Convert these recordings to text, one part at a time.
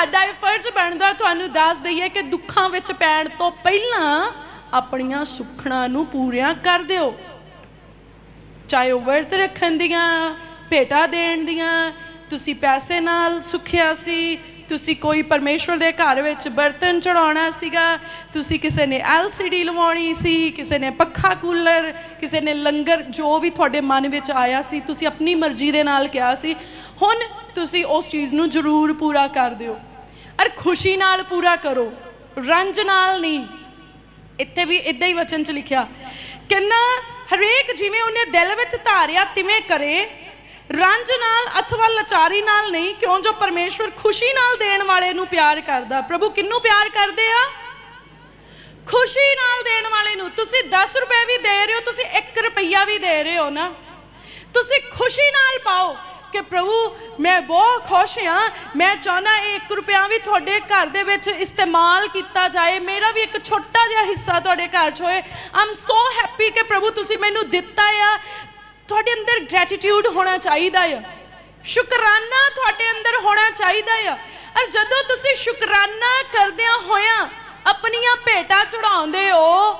ਸਾਡਾ ਇਹ ਫਰਜ਼ ਬਣਦਾ, ਤੁਹਾਨੂੰ ਦੱਸ ਦਈਏ ਕਿ ਦੁੱਖਾਂ ਵਿੱਚ ਪੈਣ ਤੋਂ ਪਹਿਲਾਂ ਆਪਣੀਆਂ ਸੁੱਖਣਾ ਨੂੰ ਪੂਰੀਆਂ ਕਰ ਦਿਓ। ਚਾਹੇ ਉਹ ਵਰਤ ਰੱਖਣ ਦੀਆਂ, ਭੇਟਾ ਦੇਣ ਦੀਆਂ, ਤੁਸੀਂ ਪੈਸੇ ਨਾਲ ਸੁਖਿਆ ਸੀ, ਤੁਸੀਂ ਕੋਈ ਪਰਮੇਸ਼ਵਰ ਦੇ ਘਰ ਵਿੱਚ ਬਰਤਨ ਚੜਾਉਣਾ ਸੀਗਾ, ਤੁਸੀਂ ਕਿਸੇ ਨੇ ਐਲਸੀਡੀ ਲਵਾਉਣੀ ਸੀ, ਕਿਸੇ ਨੇ ਪੱਖਾ ਕੂਲਰ, ਕਿਸੇ ਨੇ ਲੰਗਰ, ਜੋ ਵੀ ਤੁਹਾਡੇ ਮਨ ਵਿੱਚ ਆਇਆ ਸੀ, ਤੁਸੀਂ ਆਪਣੀ ਮਰਜ਼ੀ ਦੇ ਨਾਲ ਕਿਹਾ ਸੀ, ਹੁਣ ਤੁਸੀਂ ਉਸ ਚੀਜ਼ ਨੂੰ ਜ਼ਰੂਰ ਪੂਰਾ ਕਰ ਦਿਓ। ਅਰ ਖੁਸ਼ੀ ਨਾਲ ਪੂਰਾ ਕਰੋ। ਰੰਜ ਨਾਲ ਨਹੀਂ। ਇੱਥੇ ਵੀ ਇਦਾਂ ਹੀ ਵਚਨ ਚ ਲਿਖਿਆ। ਕਹਿੰਦਾ, ਹਰੇਕ ਜਿਵੇਂ ਉਹਨੇ ਦਿਲ ਵਿੱਚ ਧਾਰਿਆ, ਤਿਵੇਂ ਕਰੇ। ਰੰਜ ਨਾਲ ਅਥਵਾ ਲਾਚਾਰੀ ਨਾਲ ਨਹੀਂ, ਕਿਉਂ ਜੋ ਪਰਮੇਸ਼ਵਰ ਖੁਸ਼ੀ ਨਾਲ ਦੇਣ ਵਾਲੇ ਨੂੰ ਪਿਆਰ ਕਰਦਾ? ਪ੍ਰਭੂ ਕਿੰਨੂੰ ਪਿਆਰ ਕਰਦੇ ਆ? ਖੁਸ਼ੀ ਨਾਲ ਦੇਣ ਵਾਲੇ ਨੂੰ। ਤੁਸੀਂ 10 ਰੁਪਏ ਵੀ ਦੇ ਰਹੇ ਹੋ, ਤੁਸੀਂ 1 ਰੁਪਈਆ ਵੀ ਦੇ ਰਹੇ ਹੋ ਨਾ। ਤੁਸੀਂ ਖੁਸ਼ੀ ਨਾਲ ਪਾਓ। ਕਿ ਪ੍ਰਭੂ, ਮੈਂ ਬਹੁਤ ਖੁਸ਼ ਹਾਂ। ਮੈਂ ਚਾਹਨਾ ਇਹ 1 ਰੁਪਿਆ ਵੀ ਤੁਹਾਡੇ ਘਰ ਦੇ ਵਿੱਚ ਇਸਤੇਮਾਲ ਕੀਤਾ ਜਾਏ। ਮੇਰਾ ਵੀ ਇੱਕ ਛੋਟਾ ਜਿਹਾ ਹਿੱਸਾ ਤੁਹਾਡੇ ਘਰ 'ਚ ਹੋਏ। ਆਮ ਸੋ ਹੈਪੀ ਕਿ ਪ੍ਰਭੂ ਤੁਸੀਂ ਮੈਨੂੰ ਦਿੱਤਾ ਆ। ਤੁਹਾਡੇ ਅੰਦਰ ਗ੍ਰੈਟੀਟਿਊਡ ਹੋਣਾ ਚਾਹੀਦਾ ਆ। ਸ਼ੁਕਰਾਨਾ ਤੁਹਾਡੇ ਅੰਦਰ ਹੋਣਾ ਚਾਹੀਦਾ ਆ। ਔਰ ਜਦੋਂ ਤੁਸੀਂ ਸ਼ੁਕਰਾਨਾ ਕਰਦਿਆਂ ਹੋਇਆਂ ਆਪਣੀਆਂ ਭੇਟਾਂ ਚੜਾਉਂਦੇ ਹੋ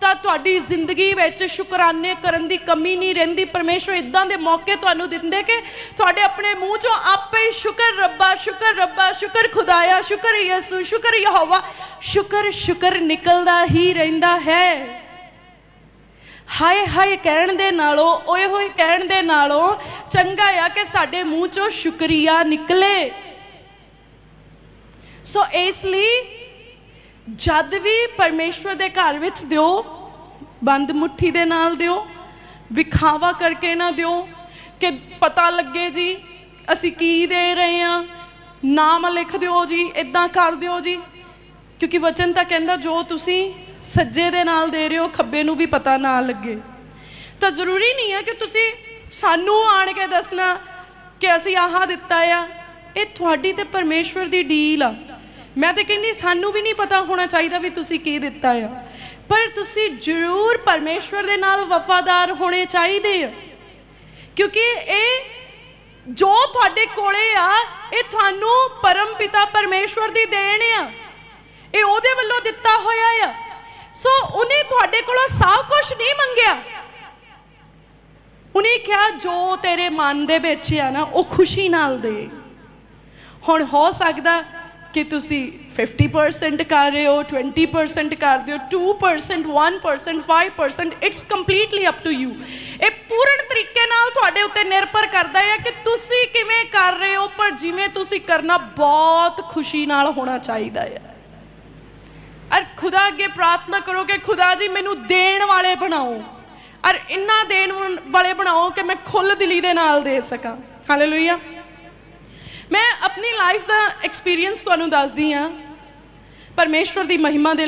ਤਾਂ ਤੁਹਾਡੀ ਜ਼ਿੰਦਗੀ ਵਿੱਚ ਸ਼ੁਕਰਾਨੇ ਕਰਨ ਦੀ ਕਮੀ ਨਹੀਂ ਰਹਿੰਦੀ। ਪਰਮੇਸ਼ਵਰ ਇਦਾਂ ਦੇ ਮੌਕੇ ਤੁਹਾਨੂੰ ਦਿੰਦੇ ਕਿ ਤੁਹਾਡੇ ਆਪਣੇ ਮੂੰਹ ਚੋਂ ਆਪੇ ਹੀ ਸ਼ੁਕਰ ਰੱਬਾ ਸ਼ੁਕਰ ਰੱਬਾ, ਸ਼ੁਕਰ ਖੁਦਾਇਆ, ਸ਼ੁਕਰ ਯਿਸੂ, ਸ਼ੁਕਰ ਯਹੋਵਾ, ਸ਼ੁਕਰ ਸ਼ੁਕਰ ਨਿਕਲਦਾ ਹੀ ਰਹਿੰਦਾ ਹੈ। ਹਾਏ ਹਾਏ ਕਹਿਣ ਦੇ ਨਾਲੋਂ, ਓਏ ਹੋਏ ਕਹਿਣ ਦੇ ਨਾਲੋਂ ਚੰਗਾ ਆ ਕਿ ਸਾਡੇ ਮੂੰਹ ਚੋਂ ਸ਼ੁਕਰੀਆ ਨਿਕਲੇ। ਸੋ ਇਸ ਲਈ ਜਦ ਵੀ ਪਰਮੇਸ਼ਵਰ ਦੇ ਘਰ ਵਿੱਚ ਦਿਓ, ਬੰਦ ਮੁੱਠੀ ਦੇ ਨਾਲ ਦਿਓ, ਵਿਖਾਵਾ ਕਰਕੇ ਨਾ ਦਿਓ ਕਿ ਪਤਾ ਲੱਗੇ ਜੀ, ਅਸੀਂ ਕੀ ਦੇ ਰਹੇ ਆ ਨਾਮ ਲਿਖ ਦਿਓ ਜੀ ਇਦਾਂ ਕਰ ਦਿਓ ਜੀ। ਕਿਉਂਕਿ ਵਚਨ ਤਾਂ ਕਹਿੰਦਾ, ਜੋ ਤੁਸੀਂ ਸੱਜੇ ਦੇ ਨਾਲ ਦੇ ਰਹੇ ਹੋ, ਖੱਬੇ ਨੂੰ ਵੀ ਪਤਾ ਨਾ ਲੱਗੇ। ਤਾਂ ਜ਼ਰੂਰੀ ਨਹੀਂ ਹੈ ਕਿ ਤੁਸੀਂ ਸਾਨੂੰ ਆਣ ਕੇ ਦੱਸਣਾ ਕਿ ਅਸੀਂ ਆਹ ਦਿੱਤਾ ਆ। ਇਹ ਤੁਹਾਡੀ ਤੇ ਪਰਮੇਸ਼ਵਰ ਦੀ ਡੀਲ ਆ। ਮੈਂ ਤੇ ਕਹਿੰਦੀ ਸਾਨੂੰ ਵੀ ਨਹੀਂ ਪਤਾ ਹੋਣਾ ਚਾਹੀਦਾ ਵੀ ਤੁਸੀਂ ਕੀ ਦਿੱਤਾ ਆ। ਪਰ ਤੁਸੀਂ ਜ਼ਰੂਰ ਪਰਮੇਸ਼ਵਰ ਦੇ ਨਾਲ ਵਫਾਦਾਰ ਹੋਣੇ ਚਾਹੀਦੇ ਆ। ਕਿਉਂਕਿ ਇਹ ਜੋ ਤੁਹਾਡੇ ਕੋਲੇ ਆ, ਇਹ ਤੁਹਾਨੂੰ ਪਰਮ ਪਿਤਾ ਪਰਮੇਸ਼ਵਰ ਦੀ ਦੇਣ ਆ। ਇਹ ਉਹਦੇ ਵੱਲੋਂ ਦਿੱਤਾ ਹੋਇਆ ਆ। ਸੋ ਉਹਨੇ ਤੁਹਾਡੇ ਕੋਲੋਂ ਸਭ ਕੁਝ ਨਹੀਂ ਮੰਗਿਆ। ਉਹਨੇ ਕਿਹਾ, ਜੋ ਤੇਰੇ ਮਨ ਦੇ ਵਿੱਚ ਆ ਨਾ, ਉਹ ਖੁਸ਼ੀ ਨਾਲ ਦੇ। ਹੁਣ ਹੋ ਸਕਦਾ ਕਿ ਤੁਸੀਂ 50% ਕਰ ਰਹੇ ਹੋ 20% ਕਰਦੇ ਹੋ 2% 1% 5% it's completely up to you ਇਹ ਪੂਰਨ ਤਰੀਕੇ ਨਾਲ ਤੁਹਾਡੇ ਉੱਤੇ ਨਿਰਭਰ ਕਰਦਾ ਹੈ ਕਿ ਤੁਸੀਂ ਕਿਵੇਂ ਕਰ ਰਹੇ ਹੋ, ਪਰ ਜਿਵੇਂ ਤੁਸੀਂ ਕਰਨਾ ਬਹੁਤ ਖੁਸ਼ੀ ਨਾਲ ਹੋਣਾ ਚਾਹੀਦਾ ਹੈ। ਅਰ ਖੁਦਾ ਅੱਗੇ ਪ੍ਰਾਰਥਨਾ ਕਰੋ ਕਿ ਖੁਦਾ ਜੀ ਮੈਨੂੰ ਦੇਣ ਵਾਲੇ ਬਣਾਓ। ਅਰ ਇੰਨਾ ਦੇਣ ਵਾਲੇ ਬਣਾਓ ਕਿ ਮੈਂ ਖੁੱਲ੍ਹ ਦਿਲੀ ਦੇ ਨਾਲ ਦੇ ਸਕਾਂ। ਹਾਲੇਲੂਇਆ ਮੈਂ ਆਪਣੀ ਲਾਈਫ ਦਾ ਐਕਸਪੀਰੀਅੰਸ ਤੁਹਾਨੂੰ ਦੱਸਦੀ ਹਾਂ। ਪਰਮੇਸ਼ਵਰ ਦੀ ਮਹਿਮਾ ਦੇ